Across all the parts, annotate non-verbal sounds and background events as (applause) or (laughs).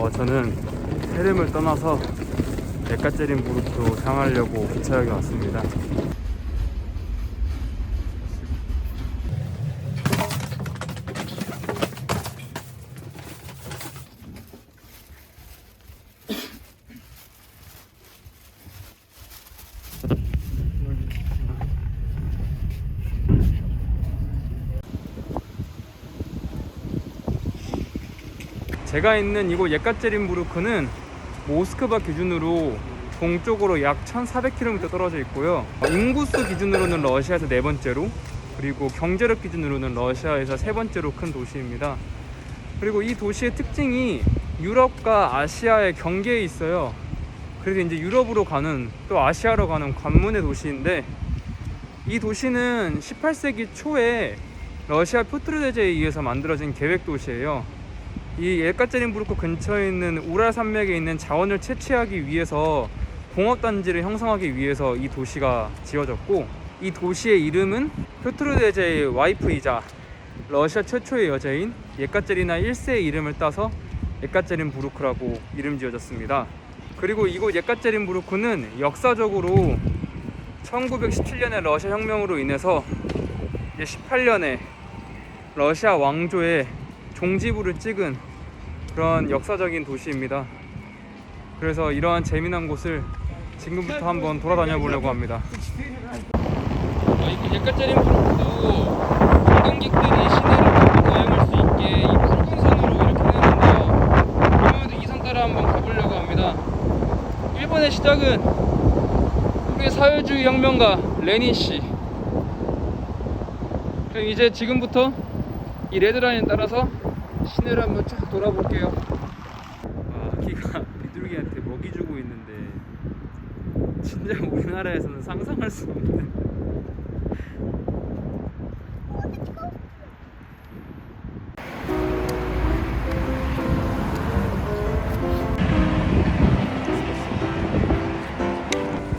어, 저는 헤름을 떠나서 에카제린부르크로 향하려고 기차역에 왔습니다. 제가 있는 이곳 예카제린부르크는 모스크바 기준으로 동쪽으로 약 1,400km 떨어져 있고요. 어, 인구수 기준으로는 러시아에서 네 번째로, 그리고 경제력 기준으로는 러시아에서 세 번째로 큰 도시입니다. 그리고 이 도시의 특징이 유럽과 아시아의 경계에 있어요. 그래서 이제 유럽으로 가는 또 아시아로 가는 관문의 도시인데 이 도시는 18세기 초에 러시아 표트르데제에 의해서 만들어진 계획 도시예요. 이 예카제린부르크 근처에 있는 우랄 산맥에 있는 자원을 채취하기 위해서 공업 단지를 형성하기 위해서 이 도시가 지어졌고 이 도시의 이름은 표트르데제의 와이프이자 러시아 최초의 여자인 예카제리나 1세의 이름을 따서 예카제린부르크라고 이름 지어졌습니다. 그리고 이곳 예카제린부르크는 역사적으로 1917년의 러시아 혁명으로 인해서 이제 18년에 러시아 왕조의 종지부를 찍은 그런 역사적인 도시입니다. 그래서 이러한 재미난 곳을 지금부터 한번 돌아다녀 보려고 합니다. 이곳 예카제린부르크도 관광객들이 시내를 여행할 수 있게 이 붉은선으로 이렇게 해놨는데요. 그러면 이선 따라 한번 가보려고 합니다. 일본의 시작은 우리 사회주의 혁명가 레닌 씨. 그럼 이제 지금부터 이 레드라인 따라서 시내를 한번 쫙 돌아볼게요. 아, 키가 비둘기한테 먹이 주고 있는데 진짜 우리나라에서는 상상할 수 없는.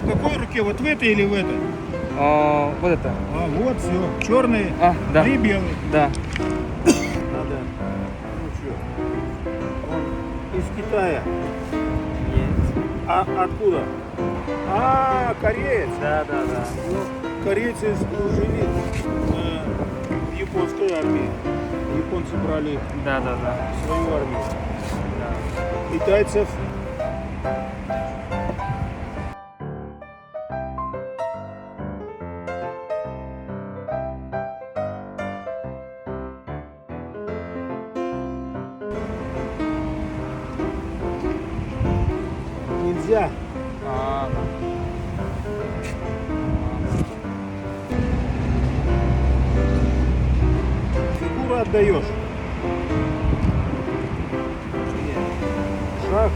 В какой руке? Вот в этой или в этой? 어, вот это. А, вот все. Черный А, да, и белый. да. Из Китая. А откуда? А, кореец. Да, да, да. Ну, корейцы служили э, в японской армии. Японцы брали Да, да, да. свою армию. да. Китайцев нельзя. 아, Фигуру отдаешь. Шаг.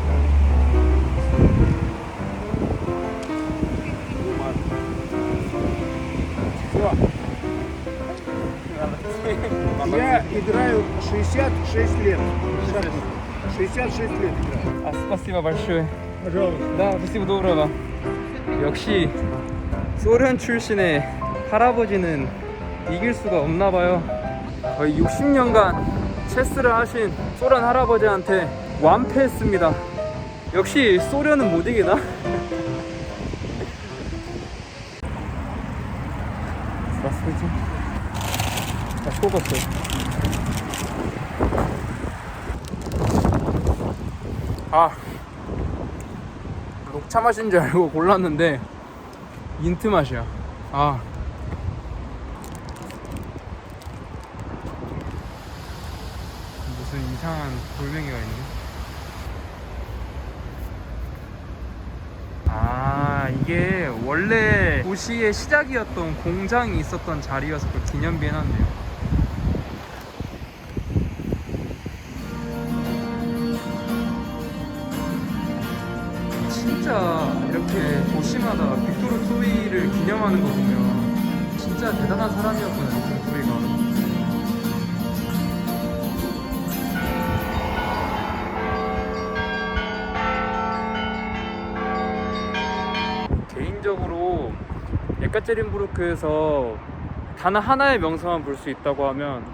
Я играю 66 лет. в шахматы. 66 лет играю. 아, спасибо большое. Пожалуйста. 나 спасибо доброго. 역시 소련 출신의 할아버지는 이길 수가 없나 봐요. 거의 60년간 체스를 하신 소련 할아버지한테 완패했습니다. 역시 소련은 못 이기나? (laughs) Здравствуйте. А сколько стоит? 아, 녹 차 맛인 줄 알고 골랐는데 인트 맛이야. 아. 무슨 이상한 돌멩이가 있네. 아, 이게 원래 도시의 시작이었던 공장이 있었던 자리여서 그 기념비 해놨네요. 이렇게 도시마다 빅토르 토이를 기념하는 거 보면 진짜 대단한 사람이었구나 빅토르 토이가 개인적으로 예카제린부르크에서 단 하나의 명성만 볼 수 있다고 하면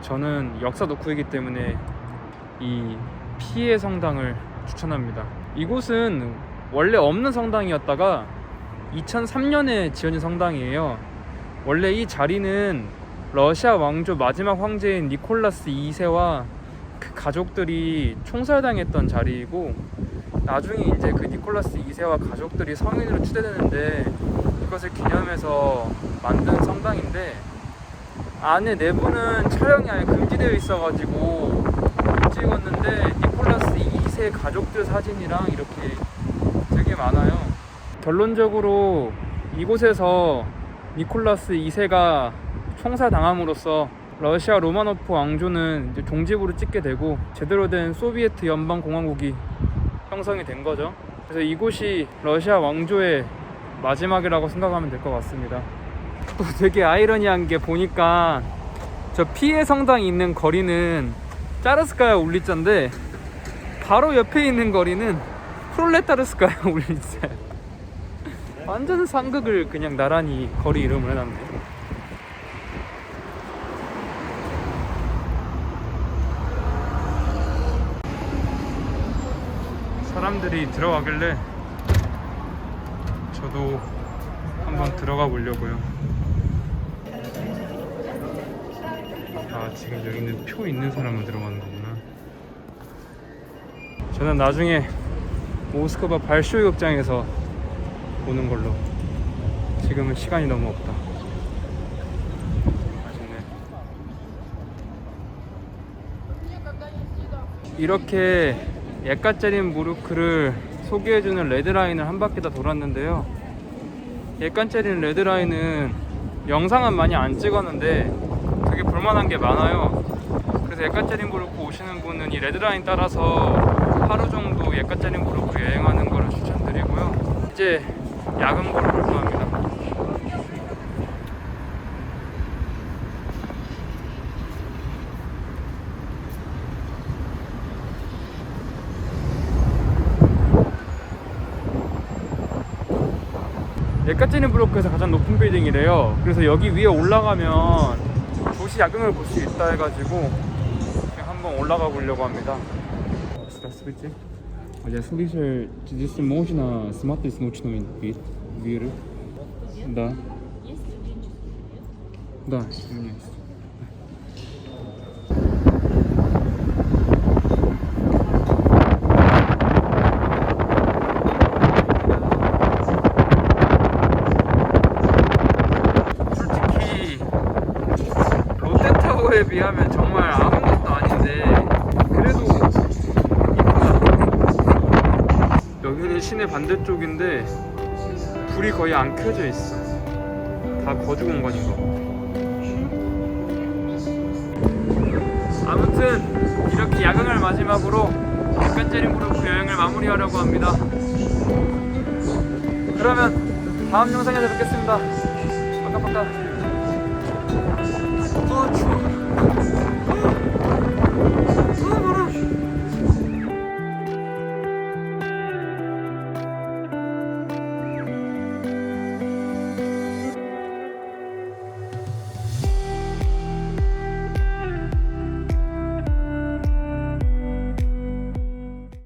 저는 역사 덕후이기 때문에 이 피해 성당을 추천합니다. 이곳은 원래 없는 성당이었다가 2003년에 지어진 성당이에요. 원래 이 자리는 러시아 왕조 마지막 황제인 니콜라스 2세와 그 가족들이 총살당했던 자리이고 나중에 이제 그 니콜라스 2세와 가족들이 성인으로 추대되는데 이것을 기념해서 만든 성당인데 안에 내부는 촬영이 아예 금지되어 있어가지고 못 찍었는데 니콜라스 2세 가족들 사진이랑 이렇게 되게 많아요. 결론적으로 이곳에서 니콜라스 2세가 총살 당함으로써 러시아 로마노프 왕조는 이제 종집으로 찍게 되고 제대로 된 소비에트 연방 공화국이 형성이 된 거죠. 그래서 이곳이 러시아 왕조의 마지막이라고 생각하면 될 것 같습니다. 또 되게 아이러니한 게 보니까 저 피해 성당이 있는 거리는 짜르스카야 울리자인데 바로 옆에 있는 거리는 프롤레타르스카야 울리자야. (laughs) 완전 상극을 그냥 나란히 거리 이름을 해놨네. 사람들이 들어가길래 저도 한번 들어가 보려고요. 아 지금 여기는 표 있는 사람만 들어가는 거구나. 저는 나중에 모스크바 발쇼이 극장에서 보는 걸로. 지금은 시간이 너무 없다. 아쉽네. 이렇게 예까짜린 무르크를 소개해주는 레드라인을 한 바퀴 다 돌았는데요. 예까짜린 레드라인은 영상은 많이 안 찍었는데 되게 볼만한 게 많아요. 그래서 예까짜린 무르크 오시는 분은 이 레드라인 따라서 하루 정도 예까짜린 무르크 여행하는 거를 추천드리고요. 이제 야근 걸어볼까 합니다. 에카제니 블로크에서 가장 높은 빌딩이래요. 그래서 여기 위에 올라가면 도시 야경을 볼 수 있다 해가지고 한번 올라가 보려고 합니다. 스타스비지? я слышал, здесь можно смотреть ночной вид, вид? Да. Да, у меня есть. 솔직히 롯데타워에 비하면 정말 아무 여기는 시내 반대쪽인데 불이 거의 안 켜져 있어. 다 거주 공간인가 봐. 아무튼 이렇게 야경을 마지막으로 백간제림그룹 여행을 마무리하려고 합니다. 그러면 다음 영상에서 뵙겠습니다. 빠까빠까. 어 추워. 아, 뭐라.